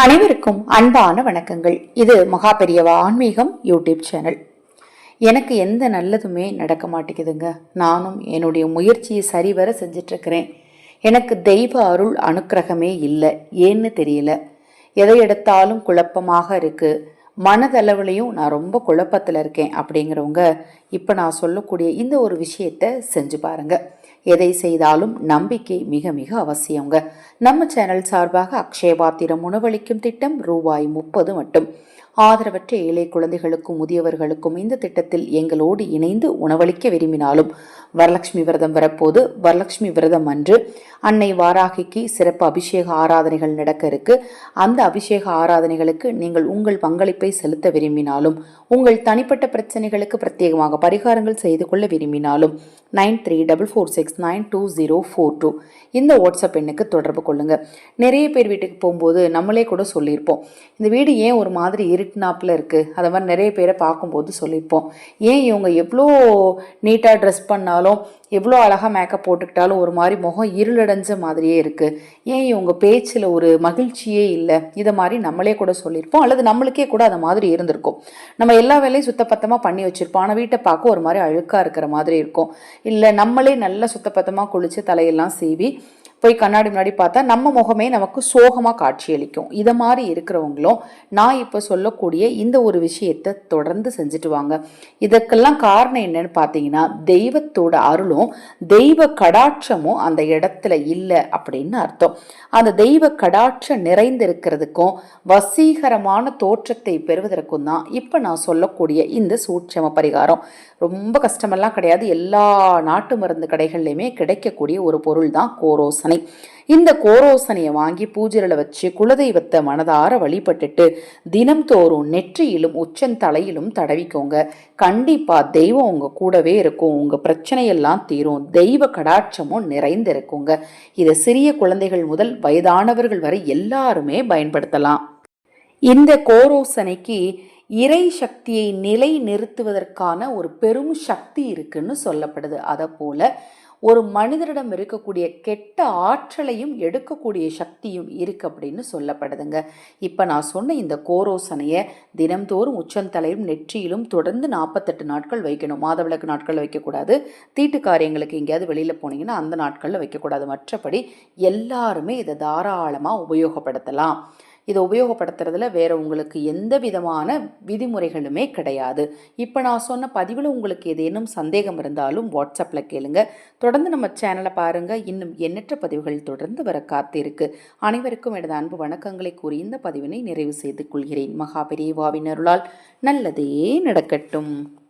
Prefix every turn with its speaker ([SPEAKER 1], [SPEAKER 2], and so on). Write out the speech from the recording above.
[SPEAKER 1] அனைவருக்கும் அன்பான வணக்கங்கள். இது மகா பெரியவா ஆன்மீகம் யூடியூப் சேனல். எனக்கு எந்த நல்லதுமே நடக்க மாட்டேங்குதுங்க. நானும் என்னுடைய முயற்சியை சரிவர செஞ்சிட்ருக்கிறேன். எனக்கு தெய்வ அருள் அனுக்கிரகமே இல்லை. ஏன்னு தெரியல. எதை எடுத்தாலும் குழப்பமாக இருக்குது மனதளவுலையும் நான் ரொம்ப குழப்பத்தில் இருக்கேன் அப்படிங்கிறவங்க இப்போ நான் சொல்லக்கூடிய இந்த ஒரு விஷயத்தை செஞ்சு பாருங்க. எதை செய்தாலும் நம்பிக்கை மிக மிக அவசியங்க. நம்ம சேனல் சார்பாக அக்ஷயபாத்திரம் உணவளிக்கும் திட்டம் ரூபாய் முப்பது மட்டும். ஆதரவற்ற ஏழை குழந்தைகளுக்கும் முதியவர்களுக்கும் இந்த திட்டத்தில் எங்களோடு இணைந்து உணவளிக்க விரும்பினாலும் வரலட்சுமி விரதம் வரப்போது வரலட்சுமி விரதம் அன்று அன்னை வாராகிக்கு சிறப்பு அபிஷேக ஆராதனைகள் நடக்க இருக்கு. அந்த அபிஷேக ஆராதனைகளுக்கு நீங்கள் உங்கள் பங்களிப்பை செலுத்த விரும்பினாலும் உங்கள் தனிப்பட்ட பிரச்சனைகளுக்கு பிரத்யேகமாக பரிகாரங்கள் செய்து கொள்ள விரும்பினாலும் nine three double four six nine two zero four two இந்த வாட்ஸ்அப் எண்ணுக்கு தொடர்பு கொள்ளுங்கள் நிறைய பேர் வீட்டுக்கு போகும்போது நம்மளே கூட சொல்லியிருப்போம். இந்த வீடு ஏன் ஒரு மாதிரி திருட்டினாப்பில் இருக்குது அதை மாதிரி நிறைய பேரை பார்க்கும்போது சொல்லியிருப்போம். ஏன் இவங்க எவ்வளோ நீட்டாக ட்ரெஸ் பண்ணாலும் எவ்வளோ அழகாக மேக்கப் போட்டுக்கிட்டாலும் ஒரு மாதிரி முகம் இருளடைஞ்ச மாதிரியே இருக்குது ஏன் இவங்க பேச்சில் ஒரு மகிழ்ச்சியே இல்லை? இதை மாதிரி நம்மளே கூட சொல்லியிருப்போம். அல்லது நம்மளுக்கே கூட அந்த மாதிரி இருந்திருக்கும். நம்ம எல்லா வேலையும் சுத்தப்பத்தமாக பண்ணி வச்சுருப்போம். ஆனால் வீட்டை பார்க்க ஒரு மாதிரி அழுக்காக இருக்கிற மாதிரி இருக்கும். இல்லை நம்மளே நல்லா சுத்தப்பத்தமாக குளித்து தலையெல்லாம் சீவி போய் கண்ணாடி முன்னாடி பார்த்தா நம்ம முகமே நமக்கு சோகமாக காட்சியளிக்கும். இதை மாதிரி இருக்கிறவங்களும் நான் இப்போ சொல்லக்கூடிய இந்த ஒரு விஷயத்தை தொடர்ந்து செஞ்சுட்டு வாங்க இதற்கெல்லாம் காரணம் என்னன்னு பார்த்தீங்கன்னா தெய்வத்தோட அருளும் தெய்வ கடாட்சமும் அந்த இடத்துல இல்லை அப்படின்னு அர்த்தம். அந்த தெய்வ கடாட்சம் நிறைந்திருக்கிறதுக்கும் வசீகரமான தோற்றத்தை பெறுவதற்கும் தான் இப்போ நான் சொல்லக்கூடிய இந்த சூட்சம பரிகாரம். ரொம்ப கஷ்டமெல்லாம் கிடையாது. எல்லா நாட்டு மருந்து கடைகள்லையுமே கிடைக்கக்கூடிய ஒரு பொருள் தான் கோரோசனை இந்த கோரோசனையை வாங்கி பூஜையில் வச்சு குலதெய்வத்தை மனதார வழிபட்டுட்டு தினம்தோறும் நெற்றியிலும் உச்சந்தலையிலும் தடவிக்கோங்க. கண்டிப்பா தெய்வம் உங்க கூடவே இருக்கும். உங்க பிரச்சனையெல்லாம் தீரும். தெய்வ கடாட்சமும் நிறைந்திருக்குங்க. இதை சிறிய குழந்தைகள் முதல் வயதானவர்கள் வரை எல்லாருமே பயன்படுத்தலாம். இந்த கோரோசனைக்கு இறை சக்தியை நிலை நிறுத்துவதற்கான ஒரு பெரும் சக்தி இருக்குன்னு சொல்லப்படுது. அதை போல ஒரு மனிதரிடம் இருக்கக்கூடிய கெட்ட ஆற்றலையும் எடுக்கக்கூடிய சக்தியும் இருக்கு அப்படின்னு சொல்லப்படுதுங்க. இப்போ நான் சொன்ன இந்த கோரோசனையை தினம்தோறும் உச்சந்தலையும் நெற்றியிலும் தொடர்ந்து நாற்பத்தெட்டு நாட்கள் வைக்கணும். மாதவிளக்கு நாட்கள் வைக்கக்கூடாது. தீட்டு காரியங்களுக்கு எங்கேயாவது வெளியில் போனீங்கன்னா அந்த நாட்களில் வைக்கக்கூடாது. மற்றபடி எல்லாருமே இதை தாராளமாக உபயோகப்படுத்தலாம். இதை உபயோகப்படுத்துறதுல வேற உங்களுக்கு எந்த விதமான விதிமுறைகளுமே கிடையாது. இப்போ நான் சொன்ன பதிவில் உங்களுக்கு ஏதேனும் சந்தேகம் இருந்தாலும் வாட்ஸ்அப்பில் கேளுங்க. தொடர்ந்து நம்ம சேனலை பாருங்கள் இன்னும் எண்ணற்ற பதிவுகள் தொடர்ந்து வர காத்திருக்கு. அனைவருக்கும் எனது அன்பு வணக்கங்களை கூறி இந்த பதிவினை நிறைவு செய்து கொள்கிறேன். மகாபெரியவாவினருளால் நல்லதே நடக்கட்டும்.